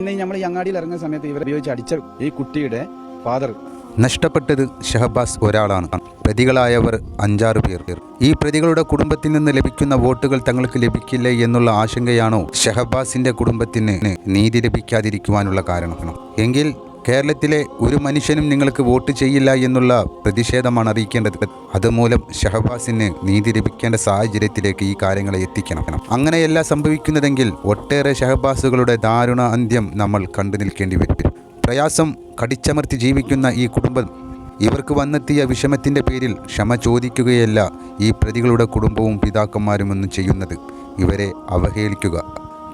പിന്നെ നമ്മൾ അങ്ങാടിയിൽ ഇറങ്ങുന്ന സമയത്ത് ഇവരെ ഉപയോഗിച്ച് അടിച്ച ഈ കുട്ടിയുടെ ഫാദർ നഷ്ടപ്പെട്ടത് ഷഹബാസ് ഒരാളാണ്. പ്രതികളായവർ അഞ്ചാറ് പേർ. ഈ പ്രതികളുടെ കുടുംബത്തിൽ നിന്ന് ലഭിക്കുന്ന വോട്ടുകൾ തങ്ങൾക്ക് ലഭിക്കില്ല എന്നുള്ള ആശങ്കയാണോ ഷഹബാസിന്റെ കുടുംബത്തിന് നീതി ലഭിക്കാതിരിക്കുവാനുള്ള കാരണം? എങ്കിൽ കേരളത്തിലെ ഒരു മനുഷ്യനും നിങ്ങൾക്ക് വോട്ട് ചെയ്യില്ല എന്നുള്ള പ്രതിഷേധമാണ് അറിയിക്കേണ്ടത്. അതുമൂലം ഷഹബാസിന് നീതി ലഭിക്കേണ്ട സാഹചര്യത്തിലേക്ക് ഈ കാര്യങ്ങളെ എത്തിക്കണം. അങ്ങനെയല്ല സംഭവിക്കുന്നതെങ്കിൽ ഒട്ടേറെ ഷഹബാസുകളുടെ ദാരുണ അന്ത്യം നമ്മൾ കണ്ടു നിൽക്കേണ്ടി വരും. പ്രയാസം കടിച്ചമർത്തി ജീവിക്കുന്ന ഈ കുടുംബം ഇവർക്ക് വന്നെത്തിയ വിഷമത്തിന്റെ പേരിൽ ക്ഷമ ചോദിക്കുകയല്ല ഈ പ്രതികളുടെ കുടുംബവും പിതാക്കന്മാരും ഒന്നും ചെയ്യുന്നത്. ഇവരെ അവഹേളിക്കുക.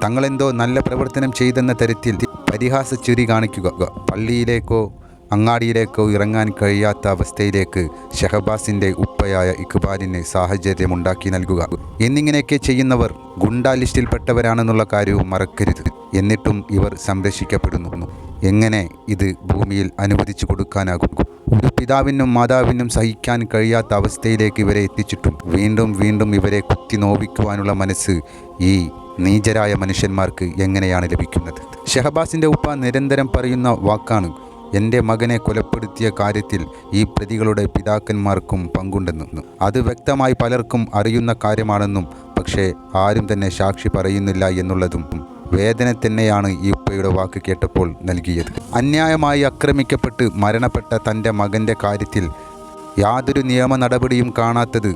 തങ്ങളെന്തോ നല്ല പ്രവർത്തനം ചെയ്തെന്ന തരത്തിൽ പരിഹാസ ചിരി കാണിക്കുക പള്ളിയിലേക്കോ അങ്ങാടിയിലേക്കോ ഇറങ്ങാൻ കഴിയാത്ത അവസ്ഥയിലേക്ക് ഷഹബാസിന്റെ ഉപ്പയായ ഇക്ബാലിന് സാഹചര്യമുണ്ടാക്കി നൽകുക. എന്നിങ്ങനെയൊക്കെ ചെയ്യുന്നവർ ഗുണ്ടാ ലിസ്റ്റിൽപ്പെട്ടവരാണെന്നുള്ള കാര്യവും മറക്കരുത്. എന്നിട്ടും ഇവർ സംരക്ഷിക്കപ്പെടുന്നു. എങ്ങനെ ഇത് ഭൂമിയിൽ അനുവദിച്ചു കൊടുക്കാനാകും? ഒരു പിതാവിനും മാതാവിനും സഹിക്കാൻ കഴിയാത്ത അവസ്ഥയിലേക്ക് ഇവരെ എത്തിച്ചിട്ടും വീണ്ടും വീണ്ടും ഇവരെ കുത്തി നോവിക്കുവാനുള്ള മനസ്സ് ഈ നീചരായ മനുഷ്യന്മാർക്ക് എങ്ങനെയാണ് ലഭിക്കുന്നത്? ഷഹബാസിന്റെ ഉപ്പ നിരന്തരം പറയുന്ന വാക്കാണ് എന്റെ മകനെ കൊലപ്പെടുത്തിയ കാര്യത്തിൽ ഈ പ്രതികളുടെ പിതാക്കന്മാർക്കും പങ്കുണ്ടെന്നും. അത് വ്യക്തമായി പലർക്കും അറിയുന്ന കാര്യമാണെന്നും പക്ഷേ ആരും തന്നെ സാക്ഷി പറയുന്നില്ല എന്നുള്ളതും വേദന തന്നെയാണ് ഈ ഉപ്പയുടെ വാക്ക് കേട്ടപ്പോൾ നൽകിയത്. അന്യായമായി ആക്രമിക്കപ്പെട്ട് മരണപ്പെട്ട തന്റെ മകന്റെ കാര്യത്തിൽ യാതൊരു നിയമ നടപടിയും കാണാത്തത്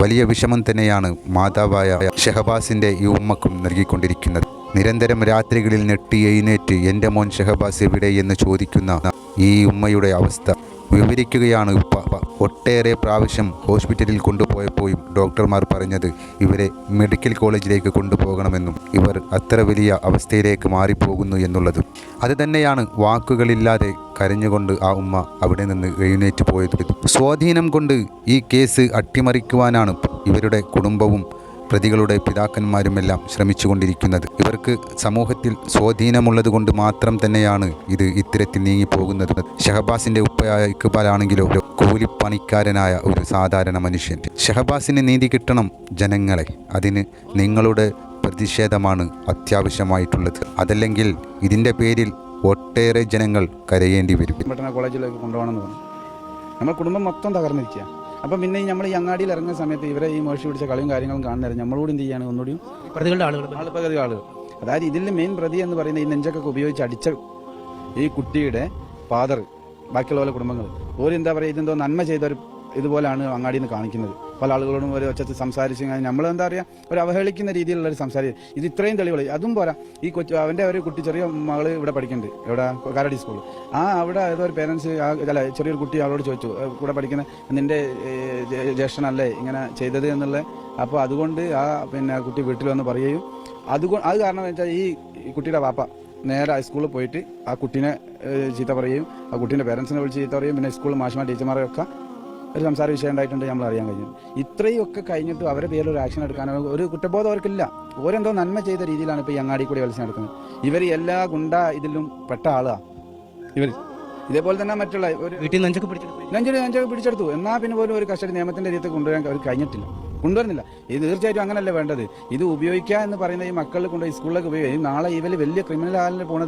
വലിയ വിഷമം തന്നെയാണ് മാതാവായ ഷെഹബാസിന്റെ ഈ ഉമ്മക്കും നൽകിക്കൊണ്ടിരിക്കുന്നത്. നിരന്തരം രാത്രികളിൽ നെട്ടി എഴുന്നേറ്റ് എന്റെ മോൻ ഷെഹബാസ് എവിടെ? എന്ന് ചോദിക്കുന്ന ഈ ഉമ്മയുടെ അവസ്ഥ. വിവരിക്കുകയാണ് ഉപ്പ. ഒട്ടേറെ പ്രാവശ്യം ഹോസ്പിറ്റലിൽ കൊണ്ടുപോയപ്പോഴും ഡോക്ടർമാർ പറഞ്ഞത് ഇവരെ മെഡിക്കൽ കോളേജിലേക്ക് കൊണ്ടുപോകണമെന്നും ഇവർ അത്ര വലിയ അവസ്ഥയിലേക്ക് മാറിപ്പോകുന്നു എന്നുള്ളതും. അത് തന്നെയാണ് വാക്കുകളില്ലാതെ കരഞ്ഞുകൊണ്ട് ആ ഉമ്മ അവിടെ നിന്ന് എഴുന്നേറ്റ് പോയത്. സ്വാധീനം കൊണ്ട് ഈ കേസ് അട്ടിമറിക്കുവാനാണ് ഇവരുടെ കുടുംബവും പ്രതികളുടെ പിതാക്കന്മാരുമെല്ലാം ശ്രമിച്ചുകൊണ്ടിരിക്കുന്നത്. ഇവർക്ക് സമൂഹത്തിൽ സ്വാധീനമുള്ളത് കൊണ്ട് മാത്രം തന്നെയാണ് ഇത് ഇത്തരത്തിൽ നീങ്ങിപ്പോകുന്നത്. ഷഹബാസിന്റെ ഉപ്പയായ ഇക്ബാലാണെങ്കിലോ ഒരു കൂലിപ്പണിക്കാരനായ ഒരു സാധാരണ മനുഷ്യൻ. ഷഹബാസിന് നീതി കിട്ടണം ജനങ്ങളെ. അതിന് നിങ്ങളുടെ പ്രതിഷേധമാണ് അത്യാവശ്യമായിട്ടുള്ളത്. അതല്ലെങ്കിൽ ഇതിന്റെ പേരിൽ ഒട്ടേറെ ജനങ്ങൾ കരയേണ്ടി വരും. കോളേജിലേക്ക് കൊണ്ടുപോകണമെന്ന് നമ്മുടെ കുടുംബം മൊത്തം തകർന്നിരിക്കുക അപ്പം പിന്നെ നമ്മൾ ഈ അങ്ങാടിയിൽ ഇറങ്ങുന്ന സമയത്ത് ഇവരെ ഈ മോഷി പിടിച്ച കളിയും കാര്യങ്ങളും കാണുന്നേരം നമ്മളോട് എന്ത് ചെയ്യാണ്? ഒന്നുകൂടിയും പ്രതികളുടെ ആളുകൾ. ആളുപകുതി ആളുകൾ അതായത് ഇതിൽ മെയിൻ പ്രതി എന്ന് പറയുന്ന ഈ നെഞ്ചൊക്കെ ഉപയോഗിച്ച് അടിച്ച ഈ കുട്ടിയുടെ ഫാദർ ബാക്കിയുള്ള കുടുംബങ്ങൾ. ഒരു എന്താ പറയുക ഇതെന്തോ നന്മ ചെയ്ത ഒരു ഇതുപോലാണ് അങ്ങാടിയിൽ നിന്ന് കാണിക്കുന്നത്. പല ആളുകളോടും ഒരു ഒച്ചത്ത് സംസാരിച്ച് കഴിഞ്ഞാൽ നമ്മൾ എന്താ പറയുക ഒരു അവഹേളിക്കുന്ന രീതിയിലുള്ള ഒരു സംസാരം. ഇത് ഇത്രയും തെളിവുകൾ അതും പോരാ. ഈ കൊച്ചു അവന്റെ ഒരു കുട്ടി ചെറിയ മകൾ ഇവിടെ പഠിക്കുന്നുണ്ട് ഇവിടെ കാരടി സ്കൂൾ ആ അവിടെ ഏതോ ഒരു പേരൻസ് അല്ല ചെറിയൊരു കുട്ടി അവളോട് ചോദിച്ചു കൂടെ പഠിക്കുന്ന നിന്റെ ജ്യേഷ്ഠനല്ലേ ഇങ്ങനെ ചെയ്തത് എന്നുള്ള? അപ്പോൾ അതുകൊണ്ട് ആ പിന്നെ കുട്ടി വീട്ടിൽ വന്ന് പറയുകയും. അതുകൊണ്ട് അത് കാരണം വെച്ചാൽ ഈ കുട്ടിയുടെ വാപ്പ നേരെ ഹൈസ്കൂളിൽ പോയിട്ട് ആ കുട്ടീനെ ചീത്ത പറയുകയും ആ കുട്ടീന്റെ പേരൻസിനെ വിളിച്ച് ചീത്ത പറയും പിന്നെ സ്കൂളിൽ മാഷ്മാർ ടീച്ചർമാരൊക്കെ ഒരു സംസാര വിഷയം ഉണ്ടായിട്ടുണ്ട് നമ്മൾ അറിയാൻ കഴിഞ്ഞു. ഇത്രയും ഒക്കെ കഴിഞ്ഞിട്ട് അവരെ പേരിൽ ഒരു ആക്ഷൻ എടുക്കാനോ ഒരു കുറ്റബോധം അവർക്കില്ല. ഓരെന്തോ നന്മ ചെയ്ത രീതിയിലാണ് ഇപ്പോൾ ഈ അങ്ങാടി കൂടി മത്സരം നടക്കുന്നത്. ഇവർ എല്ലാ ഗുണ്ട ഇതിലും പെട്ട ആളാണ് ഇവർ ഇതേപോലെ തന്നെ മറ്റുള്ള ഒരു വീട്ടിൽ നെഞ്ചൊക്കെ പിടിച്ചെടുത്തു. നെഞ്ചൊരു നെഞ്ചൊക്കെ പിടിച്ചെടുത്തു. എന്നാൽ പിന്നെ പോലും ഒരു കസ്റ്റഡി നിയമത്തിന്റെ രീതിയിൽ കൊണ്ടുവരാൻ അവർ കഴിഞ്ഞിട്ടില്ല. കൊണ്ടുവരുന്നില്ല. ഇത് തീർച്ചയായിട്ടും അങ്ങനല്ല വേണ്ടത്? ഇത് ഉപയോഗിക്കുക എന്ന് പറയുന്ന ഈ മക്കളിൽ കൊണ്ടുപോയി സ്കൂളിലേക്ക് ഉപയോഗിക്കും നാളെ ഇവർ വലിയ ക്രിമിനൽ ആലിന് പോണത്